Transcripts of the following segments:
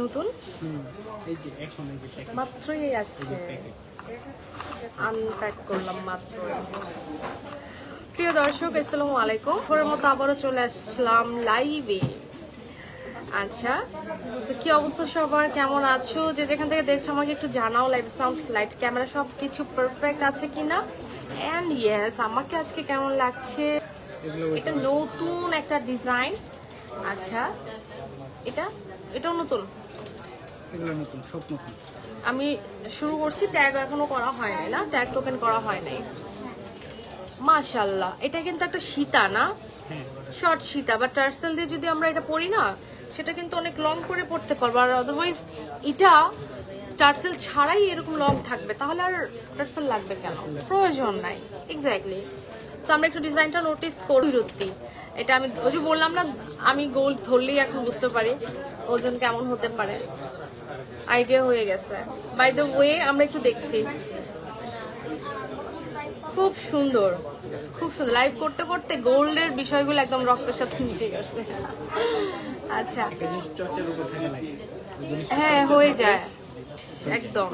নতুন? মাত্রই আসছে। আনপ্যাক করলাম মাত্র। প্রিয় দর্শক আসসালামু আলাইকুম। পরের মতো আবারও চলে আসলাম লাইভে আচ্ছা তো কি অবস্থা সবার? কেমন আছো? যে যেখান থেকে দেখছ আমাকে একটু জানাও লাইভ সাউন্ড লাইট ক্যামেরা সব কিছু পারফেক্ট আছে কিনা? অ্যান্ড ইয়েস আমাকে আজকে কেমন লাগছে? এটা নতুন একটা ডিজাইন। আচ্ছা এটা এটাও নতুন? এগুলো নতুন সব নতুন। আমি শুরু করছি ট্যাগ এখনও করা হয় নাই না? ট্যাগ টোকেন করা হয় নাই। মাশাল্লাহ এটা কিন্তু একটা সীতা না? হ্যাঁ। শর্ট সীতা বা টার্সেল দিয়ে যদি আমরা এটা পরি না সেটা কিন্তু অনেক লং করে পড়তে পারব। আর আদারওয়াইজ এটা টার্সেল ছাড়াই এরকম লং থাকবে। তাহলে আর টার্সেল লাগবে কেন? প্রয়োজন নাই। এক্স্যাক্টলি তো আমরা একটু ডিজাইনটা নোটিস করি। রত্তি এটা আমি ওই যে বললাম না, আমি গোল্ড ধরলেই এখন বুঝতে পারি ওজন কেমন হতে পারে। আইডিয়া হয়ে গেছে। বাই দ্য ওয়ে আমরা একটু দেখছি। খুব সুন্দর। খুব সুন্দর। লাইভ করতে করতে গোল্ডের বিষয়গুলো একদম রক্তের সাথে মিশে গেছে। আচ্ছা। হ্যাঁ হয়ে যায়। একদম।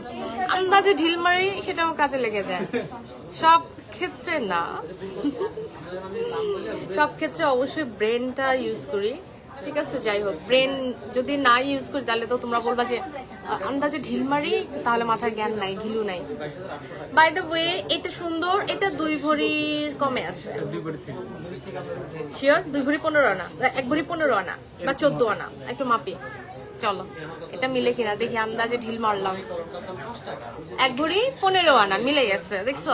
আন্দাজে ঢিল মারি সেটাও কাজে লেগে যায়। সব ক্ষেত্রে না। সব ক্ষেত্রে অবশ্যই ব্রেনটা ইউজ করি। ঠিক আছে, যাই হোক ব্রেন যদি না ইউজ করি, তাহলে তো তোমরা বলবা যে, আন্দাজে ঢিল মারি, তাহলে মাথার জ্ঞান নাই ঢিলু নাই। বাই দ্য ওয়ে এটা সুন্দর, এটা দুই ভরির কমে আছে। শিওর দুই ভরি পনেরো আনা, এক ভরি পনেরো আনা, বা চোদ্দ আনা, একটু মাপি। চলো, এটা মিলে কিনা, দেখি আন্দাজে ঢিল মারলাম। এক ভরি পনেরো আনা মিলে গেছে দেখছ?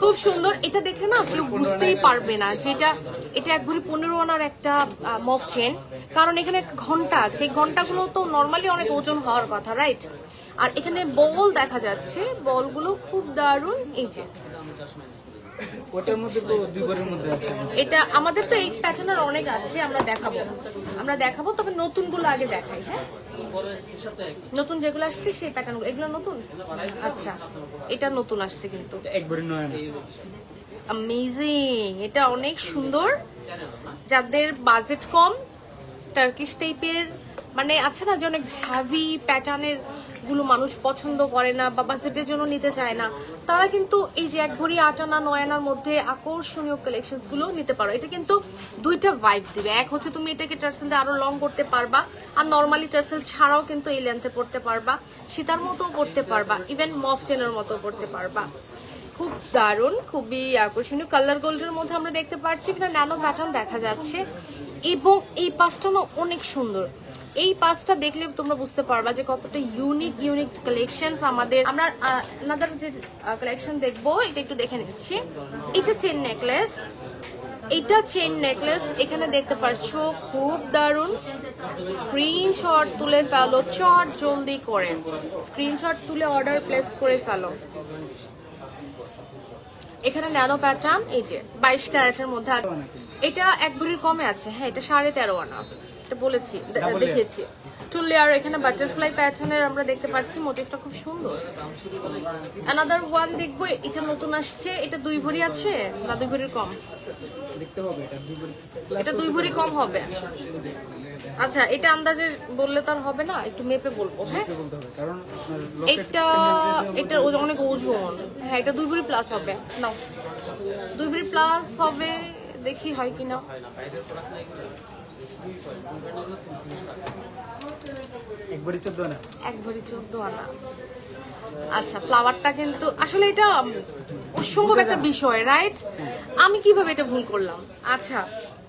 খুব সুন্দর, এটা দেখলে না কেউ বুঝতেই পারবে না যে এটা এটা এক ভরি পনেরো আনার একটা মফ চেন কারণ এখানে ঘণ্টা আছে, এই ঘন্টাগুলো তো নর্মালি অনেক ওজন হওয়ার কথা রাইট আর এখানে বল দেখা যাচ্ছে বলগুলো খুব দারুণ, এই যে। ওটার মধ্যে তো দুই মধ্যে আছে। এটা আমাদের তো এই প্যাটার্নের অনেক আছে আমরা দেখাবো। আমরা দেখাবো তবে নতুনগুলো আগে দেখাই হ্যাঁ? নতুন যেগুলো আসছে সেই প্যাটার্নগুলো এগুলো নতুন? আচ্ছা এটা নতুন আসছে কিন্তু। একবারে নয় অ্যামেজিং এটা অনেক সুন্দর। যাদের বাজেট কম টার্কিশ টাইপের মানে আছে না যে অনেক হ্যাভি প্যাটার্নের গুলো মানুষ পছন্দ করে না বা বাজেটের জন্য নিতে চায় না, তারা কিন্তু এই যে এক ভরি আট আনা, নয় আনার মধ্যে আকর্ষণীয় কালেকশনগুলো নিতে পারো। এটা কিন্তু দুইটা ভাইব দিবে। এক হচ্ছে তুমি এটাকে টার্সেল আরও লং করতে পারবা, আর নর্মালি টার্সেল ছাড়াও কিন্তু এই লেন্থে পড়তে পারবা, সীতার মতো পড়তে পারবা ইভেন মফ চেনের মতো পড়তে পারবা। খুব দারুণ, খুবই আকর্ষণীয়। কালার গোল্ডের মধ্যে আমরা দেখতে পাচ্ছি এখানে ন্যানো প্যাটার্ন দেখা যাচ্ছে। এবং এই পাঁচটা না অনেক সুন্দর। এই পাঁচটা দেখলে তোমরা বুঝতে পারবা যে কতটা ইউনিক ইউনিক কালেকশন আমাদের আমরা আনাদার যে কালেকশন দেখব, এটা একটু দেখে নিচ্ছি। এটা চেন নেকলেস এটা চেন নেকলেস এখানে দেখতে পাচ্ছ খুব দারুণ। স্ক্রিনশট তুলে ফেলো, চট জলদি করে। স্ক্রিনশট তুলে অর্ডার প্লেস করে ফেলো। এখানে ন্যানো প্যাটার্ন এই যে, বাইশ ক্যারেটের মধ্যে। এটা এক ভরির কমে আছে হ্যাঁ এটা সাড়ে তেরো আনা। এটা বলেছি দে- Double দেখিয়েছি। টু লেয়ার এখানে বাটারফ্লাই প্যাটার্নের আমরা দেখতে পাচ্ছি মোটিভটা খুব সুন্দর। অ্যানাদার ওয়ান দেখব এটা নতুন আসছে এটা দুই ভরি আছে না দুই ভরির কম? এটা দুই ভরি কম হবে। আচ্ছা এটা আন্দাজে বললে তো আর হবে না একটু মেপে বলব হ্যাঁ? এটা এটা অনেক ওজন। হ্যাঁ এটা দুই ভরি প্লাস হবে। নাও। দুই ভরি প্লাস হবে দেখি হয় কিনা। একবারই চোদ্দ না এক ভরি চোদ্দ আনা আচ্ছা ফ্লাওয়ারটা কিন্তু আসলে এটা অসম্ভব একটা বিষয় রাইট আমি কীভাবে এটা ভুল করলাম? আচ্ছা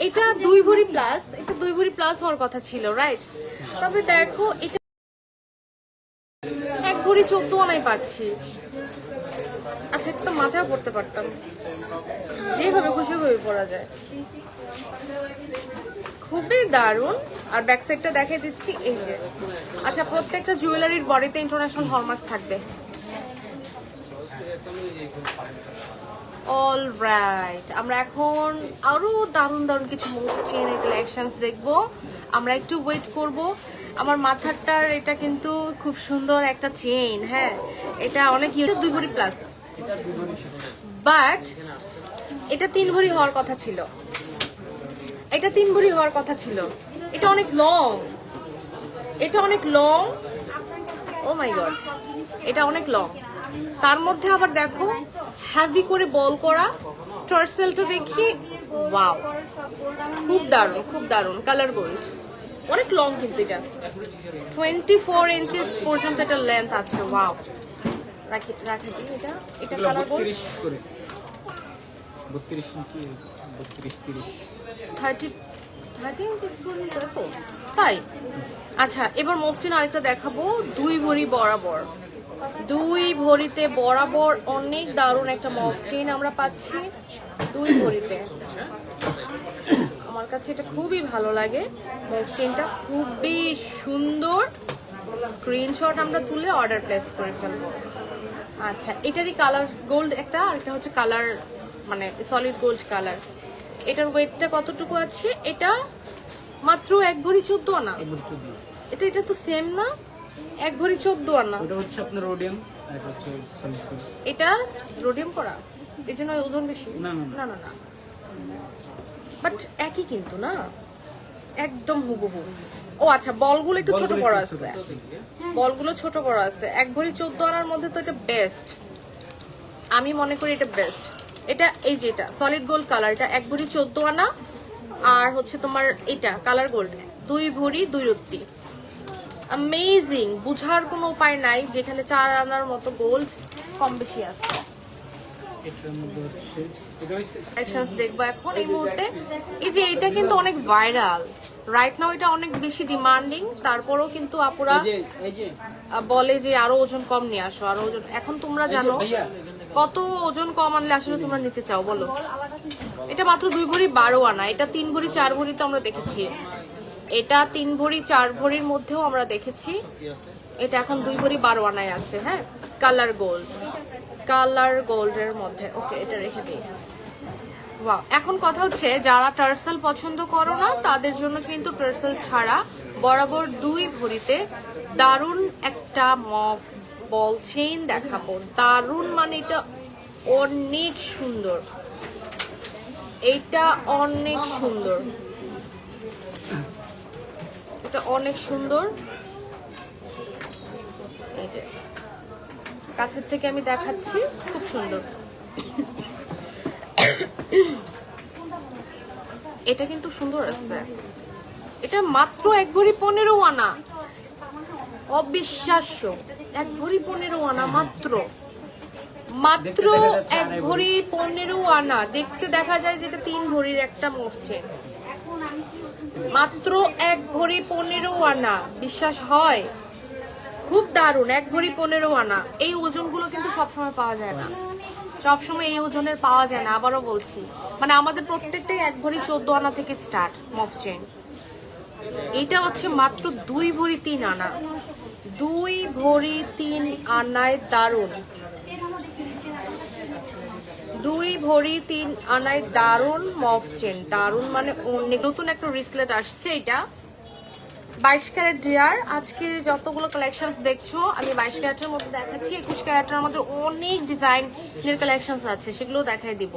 এটা দুই ভরি প্লাস এটা দুই ভরি প্লাস হওয়ার কথা ছিল রাইট তবে দেখো এটা এক ভরি চোদ্দ আনাই পাচ্ছি। আচ্ছা তো মাথায় পড়তে পারতাম। যেভাবে খুশি হয়ে পড়া যায়। খুবই দারুণ। আর ব্যাক সাইডটা দেখিয়ে দিচ্ছি, এই যে। আচ্ছা প্রত্যেকটা জুয়েলারির বডিতে ইন্টারন্যাশনাল হলমার্ক থাকবে। অল রাইট আমরা এখন আরও দারুণ দারুণ কিছু চেনের কালেকশনস দেখব। আমরা একটু ওয়েট করব। আমার মাথারটার এটা কিন্তু খুব সুন্দর একটা চেইন হ্যাঁ? এটা অনেক দুই প্লাস বাট এটা তিন ভরি হওয়ার কথা ছিল। এটা তিন ভরি হওয়ার কথা ছিল। এটা অনেক লং এটা অনেক লং ও মাই গড এটা অনেক লং তার মধ্যে আবার দেখো হ্যাভি করে বল করা টার্সেলটা দেখি ওয়াও খুব দারুণ খুব দারুণ। কালার গোল্ড অনেক লং কিন্তু এটা। টোয়েন্টি ফোর ইঞ্চিস পর্যন্ত এটা লেন্থ আছে ওয়াও রাখি রাখি দিই এটা এটা কালার বত্রিশ করে। বত্রিশ ইঞ্চি বত্রিশ তিরিশ। থার্টি থার্টি ইঞ্চিস পর্যন্ত তো? তাই? আচ্ছা এবার মসৃণ আরেকটা দেখাবো। দুই ভরি বরাবর। দুই ভরিতে বরাবর অনেক দারুণ একটা মসৃণ আমরা পাচ্ছি। দুই ভরিতে। আমার কাছে এটা খুবই ভালো লাগে। মসৃণটা খুবই সুন্দর। স্ক্রিনশট আমরা তুলে অর্ডার প্লেস করে ফেলব। আচ্ছা এটারই কালার গোল্ড একটা আর একটা হচ্ছে কালার মানে সলিড গোল্ড কালার এটার ওয়েটটা কতটুকু আছে? এটা মাত্র এক ভরি চোদ্দ আনা। এটা এটা তো সেম না? এক ভরি চোদ্দ আনা। ওটা হচ্ছে আপনার রোডিয়াম এটা। এটা রোডিয়াম করা? এই জন্য ওজন বেশি? না, না, না। না না বাট একই কিন্তু না? একদম হুবহু। ও আচ্ছা বলগুলো একটু ছোট বড় আছে। বলগুলো ছোট বড় আছে। এক ভরি চোদ্দ আনার মধ্যে তো এটা বেস্ট আমি মনে করি এটা বেস্ট এটা এই যে এটা সলিড গোল্ড কালার এটা এক ভরি চোদ্দ আনা আর হচ্ছে তোমার এটা কালার গোল্ড দুই ভরি দুই রত্তি। অ্যামেজিং বুঝার কোনো উপায় নাই যেখানে চার আনার মতো গোল্ড কম বেশি আছে। এটার মধ্যে হচ্ছে এটা হচ্ছে কালেকশনস দেখব এখন এই মুহূর্তে। এই যে এটা কিন্তু অনেক ভাইরাল রাইট নাও এটা অনেক বেশি ডিমান্ডিং তারপরেও কিন্তু আপুরা বলে যে আরও ওজন কম নিয়ে আসো আরও ওজন। এখন তোমরা জানো কত ওজন কম আনলে আসলে তোমরা নিতে চাও বলো? এটা মাত্র দুই ভরি বারো আনা এটা তিন ভরি চার ভরি তো আমরা দেখেছি। এটা তিন ভরি চার ভরির মধ্যেও আমরা দেখেছি। এটা এখন দুই ভরি বারো আনায় আছে হ্যাঁ? কালার গোল্ড কালার গোল্ডের মধ্যে। ওকে, এটা রেখে দিই। ওয়াও এখন কথা হচ্ছে, যারা টার্সেল পছন্দ করো না, তাদের জন্য কিন্তু টার্সেল ছাড়া বরাবর দুই ভরিতে দারুণ একটা মফ বল চেইন দেখাবো। দারুণ মানে এটা অনেক সুন্দর। এইটা অনেক সুন্দর। এটা অনেক সুন্দর। এই যে। কাছের থেকে আমি দেখাচ্ছি খুব সুন্দর। এটা কিন্তু সুন্দর আছে। এটা মাত্র এক ভরি পনেরো আনা। অবিশ্বাস্য। এক ভরি পনেরো আনা মাত্র। মাত্র এক ভরি। পনেরো আনা। দেখতে দেখা যায় যেটা তিন ভরির একটা মরছে। মাত্র এক ভরি পনেরো আনা। বিশ্বাস হয়? খুব দারুণ, এক ভরি পনেরো আনা। এই ওজনগুলো কিন্তু সবসময় পাওয়া যায় না। সবসময় এই ওজনের পাওয়া যায় না, আবারও বলছি। মানে আমাদের প্রত্যেকটাই এক ভরি চোদ্দ আনা থেকে স্টার্ট মফ চেন এটা হচ্ছে মাত্র দুই ভরি তিন আনা। দুই ভরি তিন আনায় দারুণ। দুই ভরি তিন আনায় দারুণ মফ চেন দারুণ মানে অনেক নতুন একটা রিসলেট আসছে এটা বাইশ ক্যারেট ডিয়ার আজকে যতগুলো কালেকশনস দেখছ, আমি বাইশ ক্যারেটের মধ্যে দেখাচ্ছি। একুশ ক্যারেটের মধ্যে অনেক ডিজাইনের কালেকশনস আছে সেগুলো দেখাই দিব।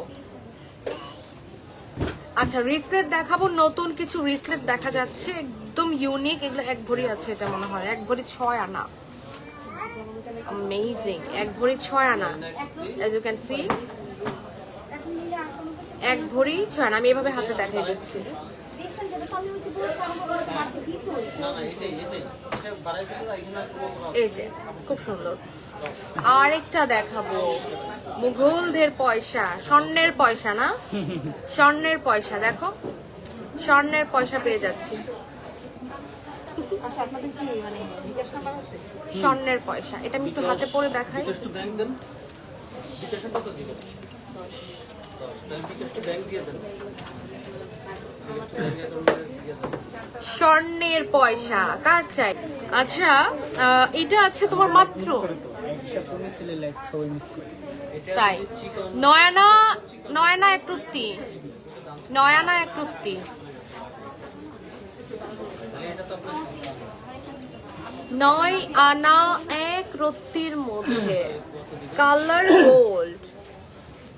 আচ্ছা রিসলেট দেখাবো। নতুন কিছু রিসলেট দেখা যাচ্ছে, একদম ইউনিক এগুলো এক ভরি আছে এটা মনে হয়। এক ভরি ছয় আনা। অ্যামেজিং এক ভরি ছয় আনা। অ্যাজ ইউ ক্যান সি এক ভরি ছয় আনা। আমি এভাবে হাতে দেখাই দিচ্ছি। এই যে খুব সুন্দর। আরেকটা দেখাবো। মুঘলদের পয়সা স্বর্ণের পয়সা না? স্বর্ণের পয়সা দেখো। স্বর্ণের পয়সা পেয়ে যাচ্ছি। স্বর্ণের পয়সা। এটা আমি একটু হাতে পরে দেখাই। ব্যাংক দিয়ে দেন বিকাশ টু ব্যাংক অ্যাকাউন্টে দিয়ে দেন স্বর্ণের পয়সা, কার চাই? আচ্ছা এটা আছে তোমার মাত্র। তাই। নয়না নয়না এক রুত্তি নয়না এক নয় আনা এক রত্তির মধ্যে। Colour gold.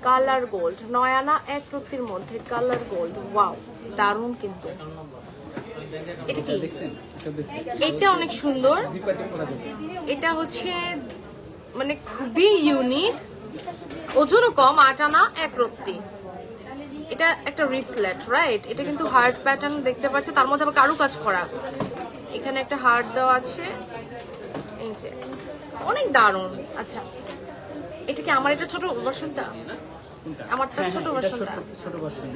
Colour gold. নয় আনা এক রত্তির মধ্যে কালার গোল্ড। ওয়াও, দারুণ কিন্তু। এটা অনেক সুন্দর। এটা হচ্ছে মানে খুবই ইউনিক ওজনও কম আট আনা এক রত্তি এটা একটা রিসলেট রাইট এটা কিন্তু হার্ট প্যাটার্ন দেখতে পাচ্ছে। তার মধ্যে আবার কারু কাজ করা। এখানে একটা হার্ট দেওয়া আছে। এই যে, অনেক দারুণ। আচ্ছা এটা কি আমার এটা ছোট ভার্সনটা আমারটা হ্যাঁ ছোট হ্যাঁ এটা ভার্সনটা ছোট ভার্সন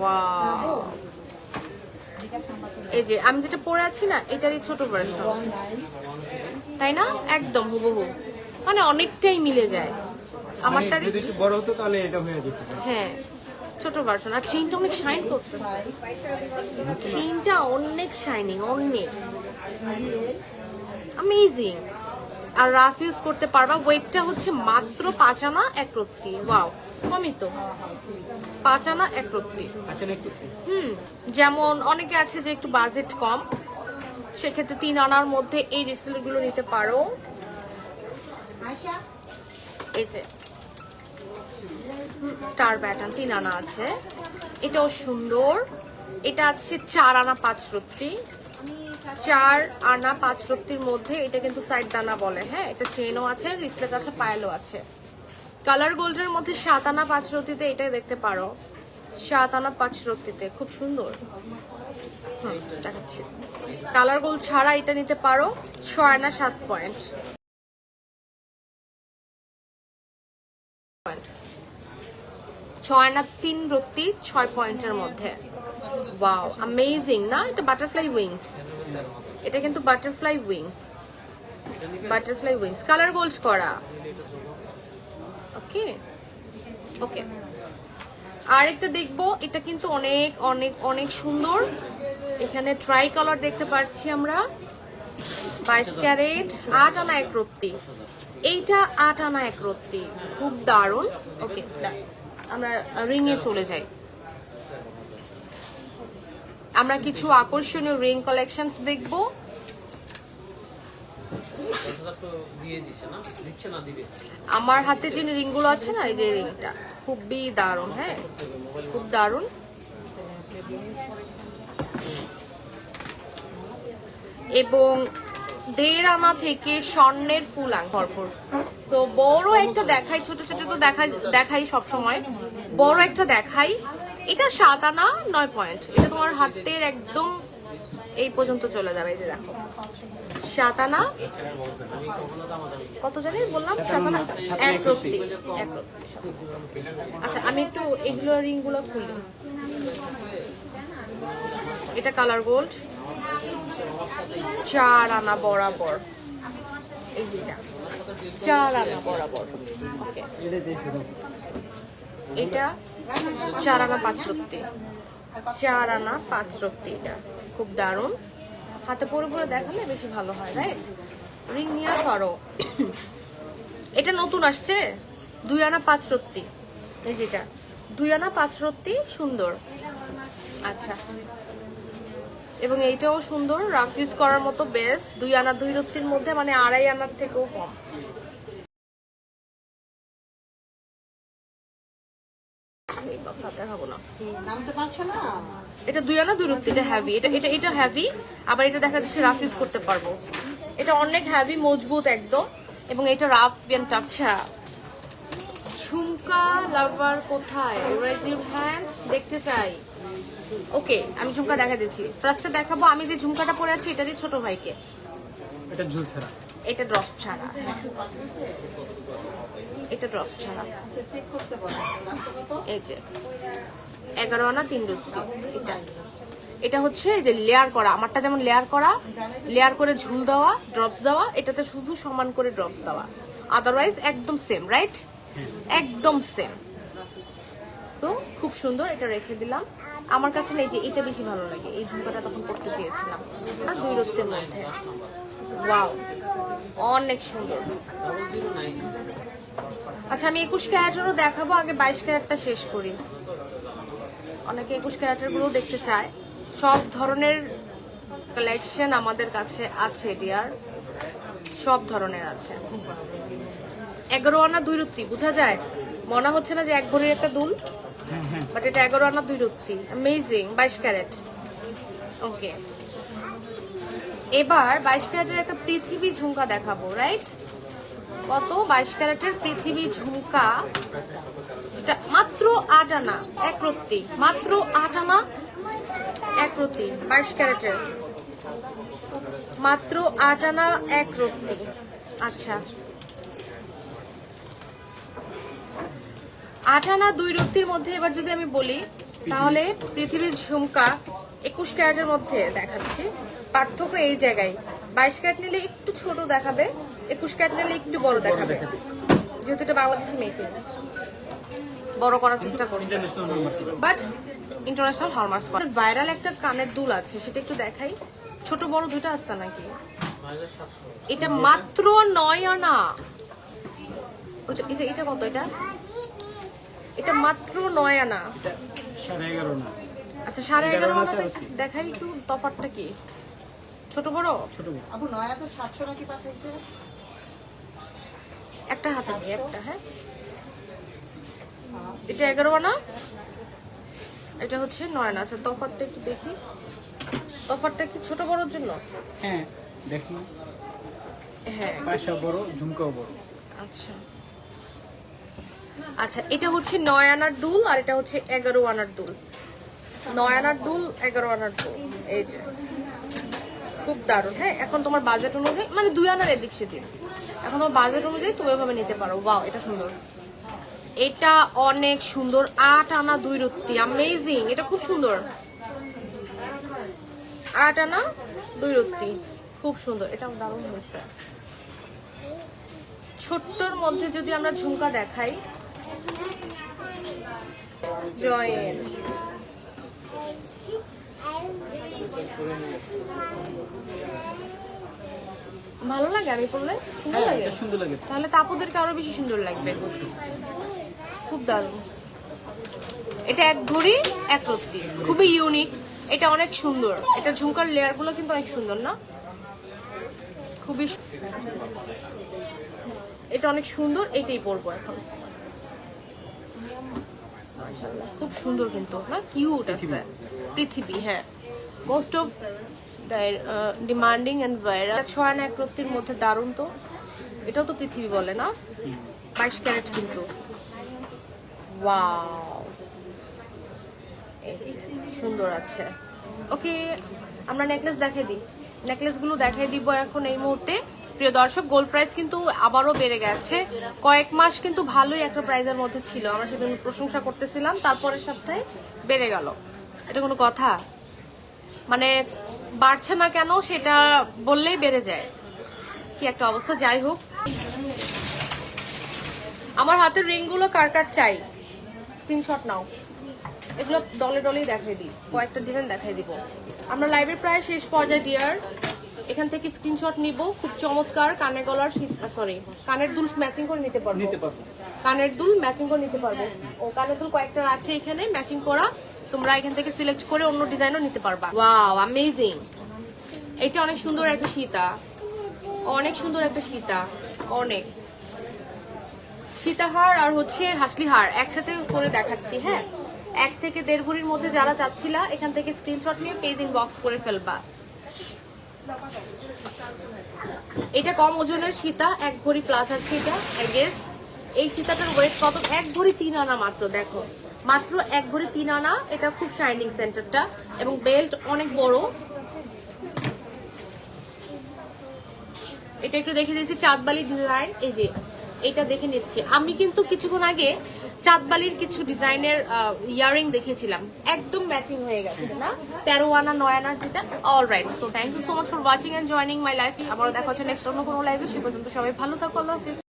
ওয়াও। এই যে আমি যেটা পরে আছি না এটারই ছোট ভার্সন তাই না? একদম হুবহু। মানে অনেকটাই মিলে যায়। আমারটারই যদি বড় হতো তাহলে এটা হয়ে যেত। হ্যাঁ ছোট ভার্সন আর চেইনটা অনেক শাইন করতেছে। চেইনটা অনেক শাইনিং অনেক। অ্যামেজিং আর রাফ ইউজ করতে পারবা। ওয়েটটা হচ্ছে মাত্র পাঁচ আনা এক রত্তি। ওয়াও কমই তো পাঁচ আনা এক রত্তি। হুম যেমন অনেকে আছে যে একটু বাজেট কম সেক্ষেত্রে তিন আনার মধ্যে এই রিসেলগুলো নিতে পারো। এই যে স্টার প্যাটার্ন তিন আনা আছে। এটাও সুন্দর। এটা আছে চার আনা পাঁচ রত্তি। চার আনা পাঁচ রক্তির মধ্যে এটা কিন্তু সাইড দানা বলে হ্যাঁ? এটা চেনও আছে রিসলেট আছে পায়েলও আছে। কালার গোল্ডের মধ্যে সাত আনা পাঁচ রক্তিতে এটা দেখতে পারো। সাত আনা পাঁচ রক্তিতে, খুব সুন্দর। কালার গোল্ড ছাড়া এটা নিতে পারো, ছয় আনা সাত পয়েন্ট ছয় আনা তিন রত্তি ছয় পয়েন্টের মধ্যে। ওয়াও অ্যামেজিং না, এটা বাটারফ্লাই উইংস এটা কিন্তু butterfly wings butterfly wings colour gold করা. ওকে ওকে আরেকটা দেখব, এটা কিন্তু অনেক অনেক অনেক সুন্দর। এখানে ট্রাই কালার দেখতে পাচ্ছি আমরা। বাইশ ক্যারেট আট আনা এক রত্তি। এইটা আট আনা এক রত্তি। খুব দারুণ। ওকে আমরা রিং এ চলে যাই। আমরা কিছু আকর্ষণীয় রিং কালেকশনস দেখব। আমার হাতে যে রিংগুলো আছে না, এই যে রিংটা খুবই দারুণ হ্যাঁ খুব দারুণ। এবং দেড় আনা থেকে স্বর্ণের ফুল আং ভরপুর। তো বড় একটা দেখাই, ছোট ছোট তো দেখাই দেখাই সব সময় বড় একটা দেখাই। এটা সাত আনা, নয় পয়েন্ট এটা তোমার হাতের একদম এই পর্যন্ত চলে যাবে, এই যে দেখো। সাত আনা, কত জানি বললাম? এক রত্তি, এক আচ্ছা আমি একটু এটা কালার গোল্ড চার আনা বরাবর। এই চার আনা বরাবর। এটা চার আনা পাঁচ রত্তি চার আনা পাঁচ রত্তি এটা। খুব দারুণ। হাতে পরে পরে দেখালে বেশি ভালো হয় রাইট রিং নিয়ে সরো এটা নতুন আসছে। দুই আনা পাঁচ রত্তি এই যেটা দুই আনা পাঁচ রত্তি সুন্দর। আচ্ছা। এবং এইটাও সুন্দর। রাফ ইউজ করার মতো বেস্ট দুই আনা দুই রত্তির মধ্যে মানে আড়াই আনার থেকেও কম। না। নামতে পারছ না? এটা দুই আনা দুই রুটি এটা হ্যাভি এটা এটা এটা হ্যাভি আবার এটা দেখা যাচ্ছে রাফ ইউজ করতে পারব। এটা অনেক হ্যাভি মজবুত একদম। এবং এটা রাফ আচ্ছা। ঝুমকা লাভার কোথায়? রাইজ ইউর হ্যান্ড দেখতে চাই। ওকে আমি ঝুমকা দেখা দিচ্ছি। ফার্স্টে দেখাবো আমি যে ঝুমকাটা পরে আছি এটারই ছোট ভাইকে। এটা ঝুল ছাড়া এটা ড্রপস ছাড়া। এটা ড্রপস ছাড়া। এই যে, এগারো আনা তিন রুটি এটা। এটা হচ্ছে যে লেয়ার করা, আমারটা যেমন লেয়ার করা লেয়ার করে ঝুল দেওয়া, ড্রপস দেওয়া, এটাতে শুধু সমান করে ড্রপস দেওয়া। আদারওয়াইজ একদম সেম রাইট একদম সেম সো খুব সুন্দর, এটা রেখে দিলাম। আমার কাছে না এই যে এটা বেশি ভালো লাগে, এই ঝুমকাটা তখন করতে চেয়েছিলাম। দুই রত্তের মধ্যে। ওয়াও অনেক সুন্দর। আচ্ছা আমি একুশ ক্যারেটেরও দেখাবো আগে বাইশ ক্যারেটটা শেষ করি। অনেকে একুশ ক্যারেটেরগুলো দেখতে চায়। সব ধরনের কালেকশন আমাদের কাছে আছে ডিয়ার সব ধরনের আছে। এগারো আনা দুই রুটি বোঝা যায়? মনে হচ্ছে না যে এক ভরির একটা দুল। হ্যাঁ হ্যাঁ। বাট এটা এগারো আনা দুই রুক্তি অ্যামেজিং বাইশ ক্যারেট। ওকে এবার বাইশ ক্যারেটের একটা পৃথিবী ঝুমকা দেখাবো রাইট কত বাইশ ক্যারেটের পৃথিবী ঝুমকা? মাত্র আট আনা এক রত্তি। মাত্র আট আনা এক রত্তি বাইশ ক্যারেটের। মাত্র আট আনা এক রত্তি। আচ্ছা। আট আনা দুই রত্তির মধ্যে এবার যদি আমি বলি তাহলে পৃথিবীর ঝুমকা একুশ ক্যারেটের মধ্যে দেখাচ্ছি। পার্থক্য এই জায়গায়। বাইশ ক্যারেট নিলে একটু ছোট দেখাবে একুশ ক্যারেট নিলে একটু বড় দেখাবে। যেহেতু এটা বাংলাদেশি মেকিং বড় করার চেষ্টা করছে। বাট ইন্টারন্যাশনাল হলমার্ক ভাইরাল একটা কানের দুল আছে সেটা একটু দেখাই। ছোট বড় দুটো আসছে নাকি? এটা মাত্র নয় আনা। এটা এটা কত এটা? এটা মাত্র নয় আনা। আচ্ছা সাড়ে এগারো দেখাই একটু তফাতটা কি? ছোট বড়? ছোট বড়। আপু নয় হাজার সাতশো নাকি পাঠাইছে? একটা হাতে একটা হ্যাঁ। এটা এগারো আনা এটা হচ্ছে নয় আনা আচ্ছা তফাতটা একটু দেখি। তফাতটা কি ছোট বড়োর জন্য? হ্যাঁ দেখি। হ্যাঁ। পাশা বড় ঝুমকাও বড়। আচ্ছা। আচ্ছা এটা হচ্ছে নয় আনার দুল আর এটা হচ্ছে এগারো আনার দুল। নয় আনার দুল এগারো আনার দুল। এই যে। খুব দারুণ। হ্যাঁ এখন তোমার বাজেট অনুযায়ী মানে দুই আনার এদিক সেদিক। এখন তোমার বাজেট অনুযায়ী তুমি ওইভাবে নিতে পারো। বাও এটা সুন্দর। এটা অনেক সুন্দর। আট আনা দুই রত্তি অ্যামেজিং এটা খুব সুন্দর। আট আনা দুই রত্তি খুব সুন্দর। এটা দারুণ হয়েছে। ছোট্টর মধ্যে যদি আমরা ঝুমকা দেখাই, জয়েন। ভালো লাগে আমি পড়লে সুন্দর হ্যাঁ লাগে? সুন্দর লাগে। তাহলে তাপুদেরকে আরও বেশি সুন্দর লাগবে। খুব দারুণ। এটা এক ঘড়ি এক রত্তি। খুবই ইউনিক এটা অনেক সুন্দর। এটা ঝুমকার লেয়ারগুলো কিন্তু অনেক সুন্দর না? খুবই এটা অনেক সুন্দর এটাই পরবো এখন। খুব সুন্দর কিন্তু না? কিউট আছে। পৃথিবী হ্যাঁ। Most of demanding and viral ছয় না এক রত্তির মধ্যে দারুণ তো। এটাও তো পৃথিবী বলে না? বাইশ ক্যারেট কিন্তু। সুন্দর আছে। ওকে আমরা নেকলেস দেখাই দিই। নেকলেসগুলো দেখাই দিব এখন এই মুহূর্তে। প্রিয় দর্শক গোল্ড প্রাইস কিন্তু আবারও বেড়ে গেছে। কয়েক মাস কিন্তু ভালোই একটা প্রাইজের মধ্যে ছিল। আমরা সেদিন প্রশংসা করতেছিলাম। তারপরের সপ্তাহে বেড়ে গেল। এটা কোনো কথা? মানে বাড়ছে না কেন সেটা বললেই বেড়ে যায়। কি একটা অবস্থা যাই হোক। আমার হাতের রিংগুলো কার কার চাই? স্ক্রিনশট নাও। এগুলো ডলে ডলেই দেখাই দিই। কয়েকটা ডিজাইন দেখাই দিব। আমরা লাইভের প্রায় শেষ পর্যায়ে ডিয়ার এখান থেকে স্ক্রিনশট নিব। খুব চমৎকার। কানে গলার সরি কানের দুল ম্যাচিং করে নিতে পারব। নিতে পারব। কানের দুল ম্যাচিং করে নিতে পারব। ও কানের দুল কয়েকটা আছে এখানে ম্যাচিং করা। তোমরা এখান থেকে সিলেক্ট করে অন্য ডিজাইনও নিতে পারবা। ওয়াও অ্যামেজিং এটা অনেক সুন্দর একটা সীতা। অনেক সুন্দর একটা সীতা। অনেক। সীতাহার আর হচ্ছে হাসলি হার একসাথে করে দেখাচ্ছি হ্যাঁ? এক থেকে দেড় ভরির মধ্যে যারা চাচ্ছিলা এখান থেকে স্ক্রিনশট নিয়ে পেজ বক্স করে ফেলবা। এটা কম ওজনের সীতা এক ভরি প্লাস আছে এটা আই গেস এই সীতাটার ওয়েট কত? এক ভরি তিন আনা মাত্র দেখো। মাত্র এক ভরি তিন আনা। এটা খুব শাইনিং সেন্টারটা এবং বেল্ট অনেক বড়। এটা একটু দেখে দিয়েছি চাঁদবালি ডিজাইন এই যে, এটা দেখে নিচ্ছি। আমি কিন্তু কিছুক্ষণ আগে চাঁদবালির কিছু ডিজাইনের ইয়ারিং দেখেছিলাম একদম ম্যাচিং হয়ে গেছে, না? তেরো আনা, নয় আনা যেটা। All right so thank you so much for watching and joining my life আবার দেখা হচ্ছে নেক্সট অন্য কোনো লাইভে সে পর্যন্ত সবাই ভালো থাকো, আল্লাহ